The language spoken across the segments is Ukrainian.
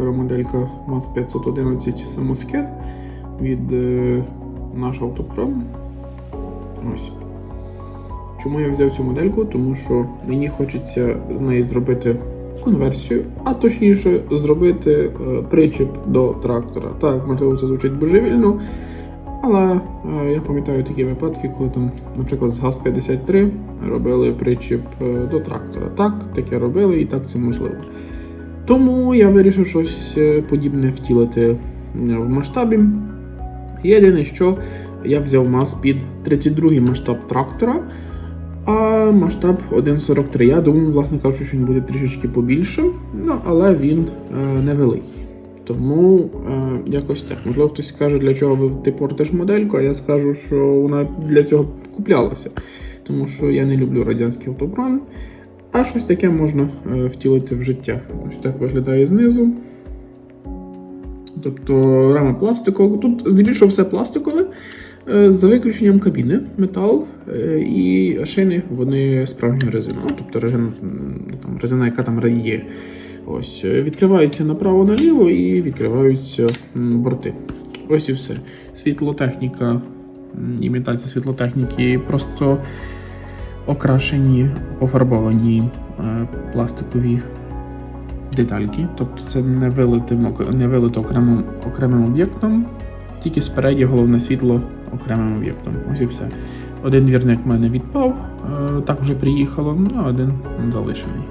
Вчора моделька МАЗ 511 самоскет від е, наш автопром. Ось. Чому я взяв цю модельку? Тому що мені хочеться з неї зробити конверсію, а точніше зробити е, причіп до трактора. Так, можливо, це звучить божевільно, але е, я пам'ятаю такі випадки, коли там, наприклад, з ГАЗ-53 робили причіп е, до трактора. Так, таке робили і так це можливо. Тому я вирішив щось е, подібне втілити е, в масштабі. Єдине, що я взяв МАЗ під 32 масштаб трактора, а масштаб 1.43. Я думаю, власне кажучи, що він буде трішечки побільшим, ну, але він е, невеликий. Тому е, якось так. Можливо, хтось скаже, для чого ви ти портиш модельку, а я скажу, що вона для цього куплялася. Тому що я не люблю радянський автопром. А щось таке можна е, втілити в життя. Ось так виглядає знизу. Тобто рама пластикова. Тут здебільшого все пластикове, е, за виключенням кабіни, метал е, і шини, вони справжня резина. Ну, тобто резина, там, резина, яка там є. Ось, відкривається направо-наліво і відкриваються борти. Ось і все. Світлотехніка, імітація світлотехніки просто окрашені, пофарбовані е, пластикові детальки. Тобто це не вилито, не вилито окремим, окремим об'єктом, тільки спереді головне світло окремим об'єктом. Ось і все. Один вірник в мене відпав, е, так вже приїхало, ну, а один залишений.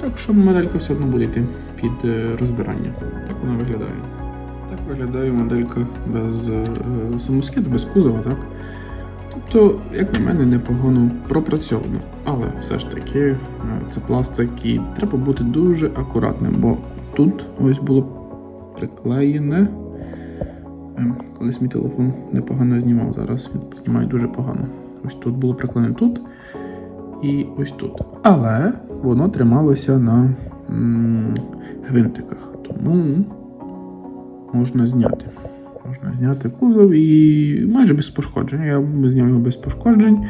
Так що моделька все одно буде йти під е, розбирання. Так вона виглядає. Так виглядає моделька без самоскиду, без кузова, так? Тобто, як на мене, непогано пропрацьовано. Але все ж таки е, це пластик і треба бути дуже акуратним, бо тут ось було приклеєне. Ем, Колись мій телефон непогано знімав, зараз він знімає дуже погано. Ось тут було приклеєно тут і ось тут. Але воно трималося на м, гвинтиках. Тому можна зняти. Можна зняти кузов і майже без пошкоджень. Я зняв його без пошкоджень.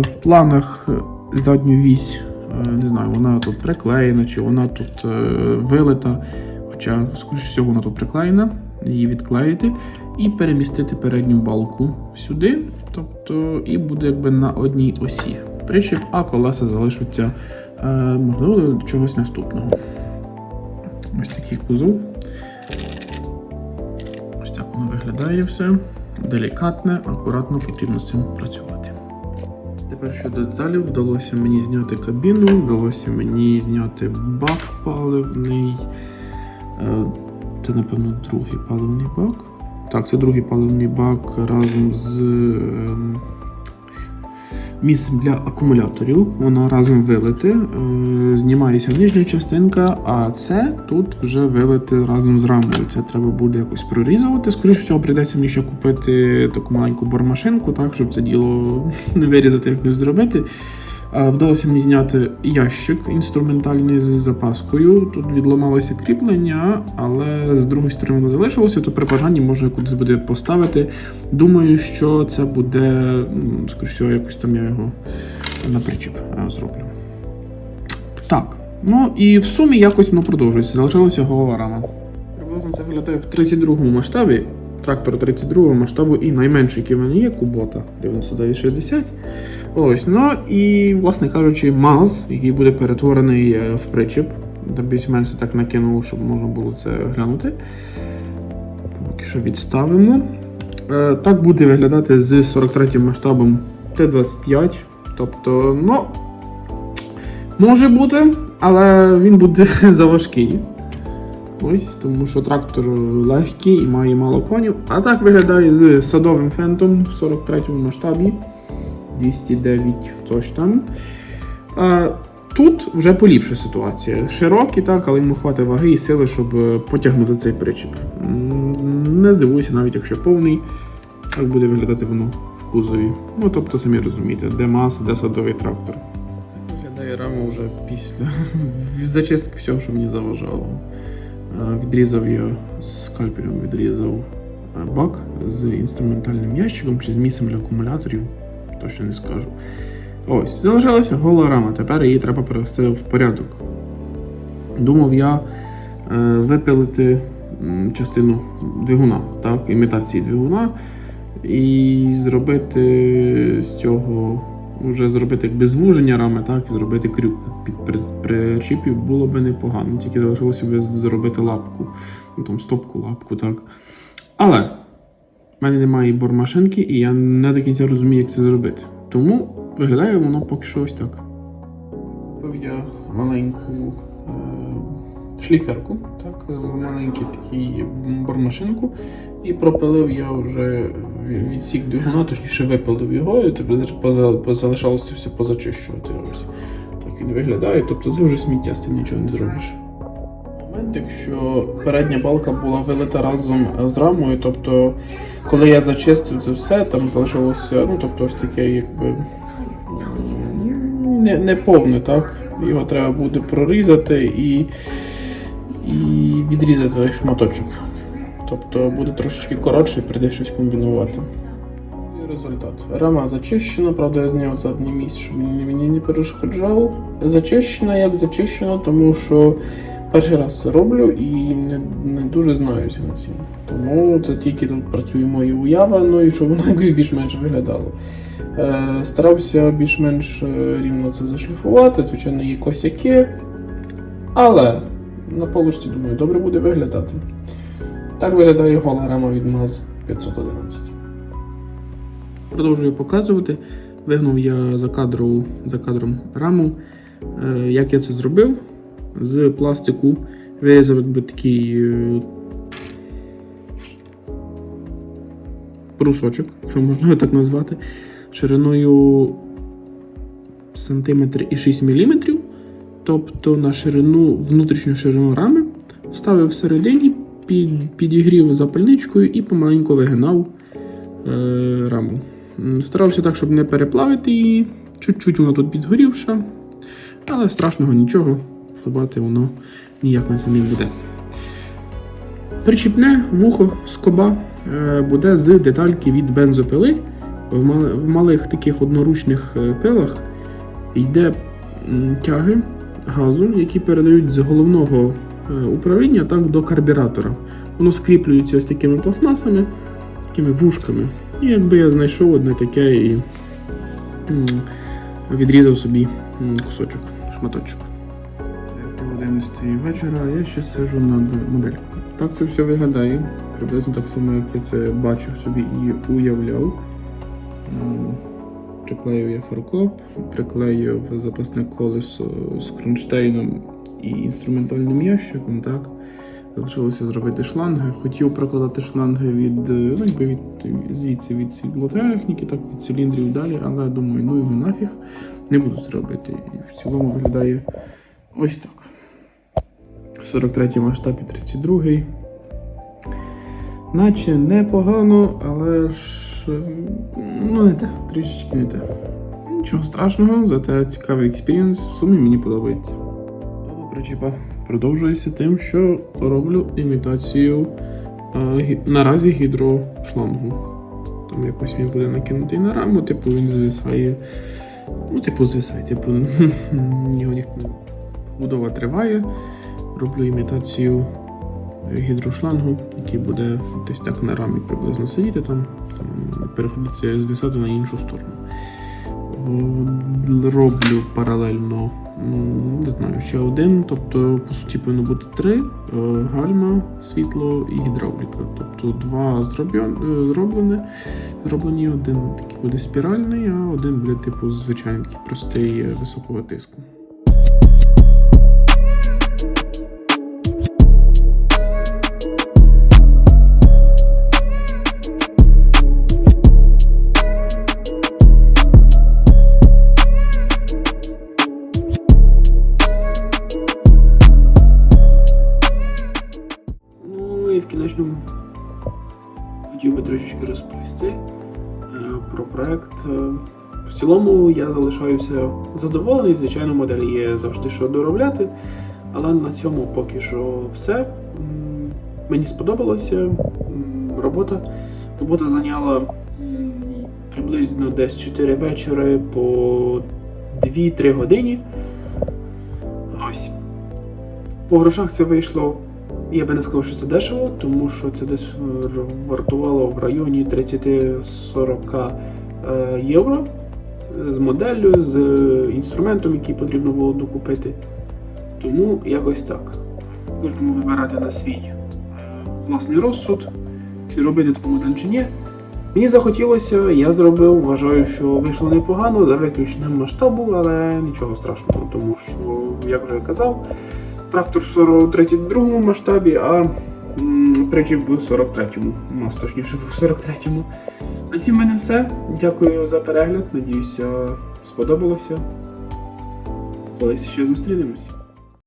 В планах задню вісь, е, не знаю, вона тут приклеєна, чи вона тут е, вилита. Хоча, скоріш всього, вона тут приклеєна, її відклеїти і перемістити передню балку сюди. Тобто, і буде якби на одній осі причіп, а колеса залишаться, е, можливо, до чогось наступного. Ось такий кузов. Виглядає все. Делікатне, акуратно потрібно з цим працювати. Тепер щодо деталів, вдалося мені зняти кабіну, вдалося мені зняти бак паливний. Е, Це, напевно, другий паливний бак. Так, це другий паливний бак разом з місцем для акумуляторів. Воно разом вилите. Е, Знімається нижня частинка, а це тут вже вилите разом з рамою. Це треба буде якось прорізувати. Скоріше всього, прийдеться мені ще купити таку маленьку бормашинку, так, щоб це діло не вирізати, якось зробити. Вдалося мені зняти ящик інструментальний з запаскою. Тут відламалося кріплення, але з другої сторони воно залишилося, то при бажанні можна кудись буде поставити. Думаю, що це буде, скоріш якось там я його на причіп е, зроблю. Так. Ну і в сумі якось воно продовжується. Залишилася голова рама. Приблизно це виглядає в 32-му масштабі. Трактор 32-го масштабу і найменший, який в мене є, Кубота 9960. Ось, ну і, власне кажучи, МАЗ, який буде перетворений е, в причіп. Там більш-менш так накинув, щоб можна було це глянути. Поки що відставимо. Е, Так буде виглядати з 43 масштабом Т-25. Тобто, ну, може бути, але він буде заважкий. Ось, тому що трактор легкий і має мало конів. А так виглядає з садовим фентом в 43 масштабі. 209 coś там. А, тут вже поліпша ситуація. Широкий, так, але йому хватить ваги і сили, щоб е, потягнути цей причіп. Не здивуюся, навіть якщо повний, так буде виглядати воно в кузові. Ну, тобто, самі розумієте, де мас, де садовий трактор. Виглядає рама вже після зачистки всього, що мені заважало. Е, Відрізав я скальпелем, відрізав е, бак з інструментальним ящиком чи з місцем для акумуляторів, точно не скажу. Ось, залишилася гола рама, тепер її треба привести в порядок. думав я е, випилити частину двигуна, так, імітації двигуна, і зробити з цього, вже зробити якби звуження рами, так, і зробити крюк під при- причіпів було би непогано, тільки залишилося б зробити лапку, ну там стопку, лапку, так. Але в мене немає бормашинки, і я не до кінця розумію, як це зробити. Тому виглядає воно поки що ось так. Купив я маленьку е, шліферку, так, е, маленький бормашинку, і пропилив я вже відсік двигуна, точніше випилив його, і поза- все позачищувати. Ось так він виглядає, тобто це вже сміття, з цим нічого не зробиш. Момент, якщо передня балка була вилита разом з рамою, тобто коли я зачистив це все, там залишилося, ну тобто ось таке, якби не, не повне, так? Його треба буде прорізати і, і відрізати шматочок. Тобто буде трошечки коротше прийде щось комбінувати. Результат. Рама зачищена, правда, я зняв заднє місце, щоб мені не перешкоджав. Зачищена як зачищена, тому що перший раз це роблю і не, не дуже знаюся на цим. Тому це тільки тут працює моя уява, ну і щоб воно якось більш-менш виглядало. Е, старався більш-менш е, рівно це зашліфувати, звичайно, є косяки, але на полочці, думаю, добре буде виглядати. Так виглядає гола рама від МАЗ 511. Продовжую показувати. Вигнув я за, кадру, за кадром раму. Е, як я це зробив? З пластику вирізав якби такий е, брусочок, якщо можна його так назвати, шириною сантиметр і 6 мм. Тобто на ширину, внутрішню ширину рами вставив всередині, під, підігрів запальничкою і помаленьку вигинав е, раму. Старався так, щоб не переплавити її. Чуть-чуть вона тут підгорівша, але страшного нічого, впливати воно ніяк на це не буде. Причіпне вухо скоба е, буде з детальки від бензопили. В, малих таких одноручних е, пилах йде тяги газу, які передають з головного е, управління так, до карбюратора. Воно скріплюється ось такими пластмасами, такими вушками. І якби я знайшов одне таке і відрізав собі кусочок, шматочок. По 11 вечора я ще сижу над моделькою. Так це все виглядає. Приблизно так само, як я це бачив собі і уявляв. М, Приклеїв я фаркоп, приклеїв запасне колесо з кронштейном і інструментальним ящиком. Так. Залишилося зробити шланги. Хотів прокладати шланги від, ну, від звідси від світлотехніки, так від циліндрів далі, але думаю, ну його нафіг не буду це робити. В цілому виглядає ось так. 43 масштаб і 32. Наче непогано, але ж е, ну не те, трішечки не те. Нічого страшного, зате цікавий експірієнс. В сумі мені подобається. Того причіпа продовжується тим, що роблю імітацію е, гі- наразі гідрошлангу. Там якось він буде накинутий на раму, типу він звисає. Ну, типу, звисає, типу, його ніхто. Будова триває. Роблю імітацію гідрошлангу, який буде десь так на рамі приблизно сидіти там, там переходити звисати на іншу сторону. Роблю паралельно, не знаю, ще один, тобто, по суті, повинно бути три: е, гальма, світло і гідравліка. Тобто два е, зроблені, один такий буде спіральний, а один буде, типу, звичайний такий простий е, високого тиску. Цілому я залишаюся задоволений. Звичайно, моделі є завжди що доробляти, але на цьому поки що все. Мені сподобалося робота. Робота зайняла приблизно десь 4 вечори по 2-3 години. Ось. По грошах це вийшло. Я би не сказав, що це дешево, тому що це десь вартувало в районі 30-40 е, євро з моделлю, з інструментом, який потрібно було докупити. Тому якось так. Кожному вибирати на свій е, власний розсуд, чи робити таку модель чи ні. Мені захотілося, я зробив, вважаю, що вийшло непогано за виключенням масштабу, але нічого страшного, тому що, як вже казав, трактор в 40 32 масштабі, а причіп в 43-му. У нас точніше в 43-му. На цім мене все. Дякую за перегляд. Надіюся, сподобалося. Колись ще зустрінемось.